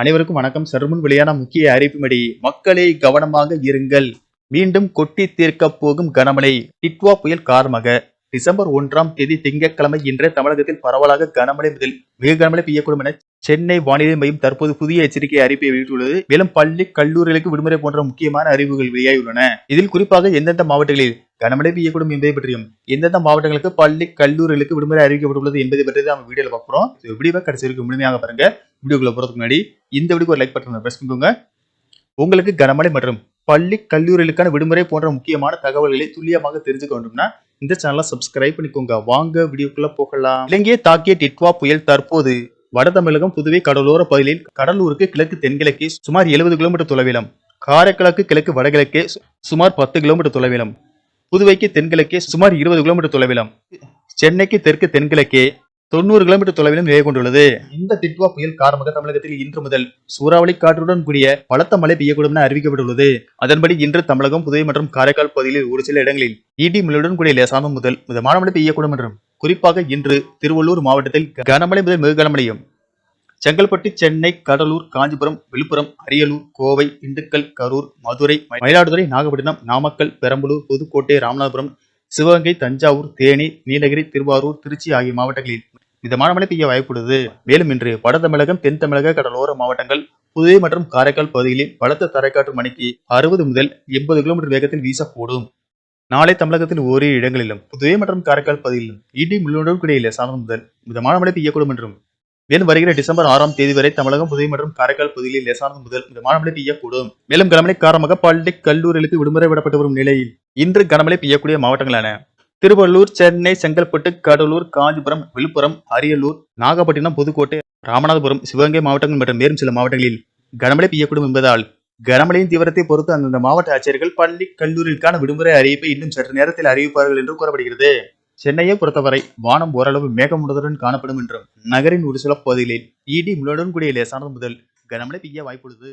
அனைவருக்கும் வணக்கம். சற்றுமுன் வெளியான முக்கிய அறிவிப்படி மக்களே கவனமாக இருங்கள். மீண்டும் கொட்டி தீர்க்கப் போகும் கனமழை. டிட்வா புயல் காரணமாக டிசம்பர் ஒன்றாம் தேதி திங்கட்கிழமை இன்று தமிழகத்தில் பரவலாக கனமழை முதல் மிக கனமழை பெய்யக்கூடும் என சென்னை வானிலை மையம் தற்போது புதிய எச்சரிக்கை அறிவிப்பை வெளியிட்டுள்ளது. மேலும் பள்ளி கல்லூரிகளுக்கு விடுமுறை போன்ற முக்கியமான அறிவுகள் வெளியாகியுள்ளன. இதில் குறிப்பாக எந்தெந்த மாவட்டங்களில் கனமழை பெய்யக்கூடும் என்பதை பற்றியும் எந்தெந்த மாவட்டங்களுக்கு பள்ளி கல்லூரிகளுக்கு விடுமுறை அறிவிக்கப்பட்டுள்ளது என்பதை பற்றி தான் நம்ம வீடியோல பார்க்குறோம் வீடியோவை கடைசி வரைக்கும் முழுமையாக பாருங்க. வீடியோக்குள்ள போகிறதுக்கு முன்னாடி இந்த வீடியோக்கு ஒரு லைக் பட்டன் ப்ரெஸ் பண்ணிக்கோங்க. உங்களுக்கு கனமழை மற்றும் பள்ளி கல்லூரிகளுக்கான விடுமுறை போன்ற முக்கியமான தகவல்களை துல்லியமாக தெரிஞ்சுக்க வேண்டும்னா இந்த சேனலை சப்ஸ்கிரைப் பண்ணிக்கோங்க. வாங்க வீடியோக்குள்ள போகலாம். இலங்கையை தாக்கிய டிட்வா புயல் தற்போது வட தமிழகம் புதுவை கடலோர பகுதியில் கடலூருக்கு கிழக்கு தென்கிழக்கே சுமார் எழுபது கிலோமீட்டர் தொலைவிலும் காரைக்கிழக்கு கிழக்கு வடகிழக்கே சுமார் பத்து கிலோமீட்டர் தொலைவிலும் புதுவைக்கு தென்கிழக்கே சுமார் இருபது கிலோமீட்டர் தொலைவிலும் சென்னைக்கு தெற்கு தென்கிழக்கே தொண்ணூறு கிலோமீட்டர் தொலைவிலும் நிலை கொண்டுள்ளது. இந்த டிட்வா புயல் காரணமாக தமிழகத்தில் இன்று முதல் சூறாவளி காற்றுடன் கூடிய பலத்த மழை பெய்யக்கூடும் என அறிவிக்கப்பட்டுள்ளது. அதன்படி இன்று தமிழகம் புதுவை மற்றும் காரைக்கால் பகுதியில் ஒரு சில இடங்களில் இடி மில்லுடன் கூடிய லேசான முதல் மிதமான மழை பெய்யக்கூடும் என்றும் குறிப்பாக இன்று திருவள்ளூர் மாவட்டத்தில் கனமழை முதல் மிக கனமழையும் செங்கல்பட்டு சென்னை கடலூர் காஞ்சிபுரம் விழுப்புரம் அரியலூர் கோவை திண்டுக்கல் கரூர் மதுரை மயிலாடுதுறை நாகப்பட்டினம் நாமக்கல் பெரம்பலூர் புதுக்கோட்டை ராமநாதபுரம் சிவகங்கை தஞ்சாவூர் தேனி நீலகிரி திருவாரூர் திருச்சி ஆகிய மாவட்டங்களில் மிதமான மழை பெய்ய வாய்ப்புள்ளது. மேலும் இன்று வட தமிழகம் தென் தமிழக கடலோர மாவட்டங்கள் புதுவை மற்றும் காரைக்கால் பகுதிகளில் பலத்த தரைக்காற்று மணிக்கு அறுபது முதல் எண்பது கிலோமீட்டர் வேகத்தில் வீசக்கூடும். நாளை தமிழகத்தில் ஓரிரு இடங்களிலும் புதுவை மற்றும் காரைக்கால் பகுதியிலும் இடி முள்ளுடன் கூடிய லேசான முதல் மிதமான மழை பெய்யக்கூடும் என்றும் மேலும் வருகிற டிசம்பர் ஆறாம் தேதி வரை தமிழகம் புதுவை மற்றும் காரைக்கால் பகுதியில் லேசானது முதல் மிதமான மழை பெய்யக்கூடும் மேலும் கனமழை காரணமாக பாலிடெக் கல்லூரிகளுக்கு விடுமுறை விடப்பட்டு வரும் நிலையில் இன்று கனமழை பெய்யக்கூடிய மாவட்டங்களான திருவள்ளூர் சென்னை செங்கல்பட்டு கடலூர் காஞ்சிபுரம் விழுப்புரம் அரியலூர் நாகப்பட்டினம் புதுக்கோட்டை ராமநாதபுரம் சிவகங்கை மாவட்டங்கள் மற்றும் மேலும் சில மாவட்டங்களில் கனமழை பெய்யக்கூடும் என்பதால் கனமழையின் தீவிரத்தை பொறுத்து அந்தந்த மாவட்ட ஆட்சியர்கள் பள்ளி கல்லூரிகளுக்கான விடுமுறை அறிவிப்பை இன்னும் சற்று நேரத்தில் அறிவிப்பார்கள் என்று கூறப்படுகிறது. சென்னையை பொறுத்தவரை வானம் ஓரளவு மேகமூட்டத்துடன் காணப்படும் என்றும் நகரின் ஒரு சில பகுதிகளில் இடி முழுடன் கூடிய லேசானது முதல் கனமழை பெய்ய வாய்ப்புள்ளது.